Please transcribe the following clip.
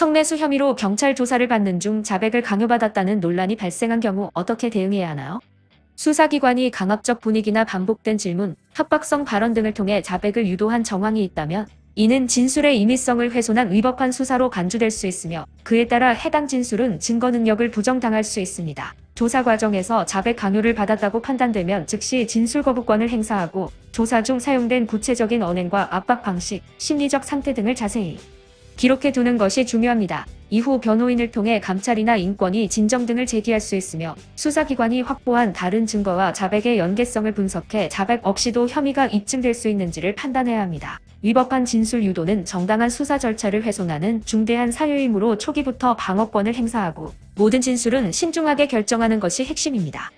성매수 혐의로 경찰 조사를 받는 중 자백을 강요받았다는 논란이 발생한 경우 어떻게 대응해야 하나요? 수사기관이 강압적 분위기나 반복된 질문, 협박성 발언 등을 통해 자백을 유도한 정황이 있다면 이는 진술의 임의성을 훼손한 위법한 수사로 간주될 수 있으며 그에 따라 해당 진술은 증거 능력을 부정당할 수 있습니다. 조사 과정에서 자백 강요를 받았다고 판단되면 즉시 진술 거부권을 행사하고 조사 중 사용된 구체적인 언행과 압박 방식, 심리적 상태 등을 자세히 기록해 두는 것이 중요합니다. 이후 변호인을 통해 감찰이나 인권위 진정 등을 제기할 수 있으며 수사기관이 확보한 다른 증거와 자백의 연계성을 분석해 자백 없이도 혐의가 입증될 수 있는지를 판단해야 합니다. 위법한 진술 유도는 정당한 수사 절차를 훼손하는 중대한 사유이므로 초기부터 방어권을 행사하고 모든 진술은 신중하게 결정하는 것이 핵심입니다.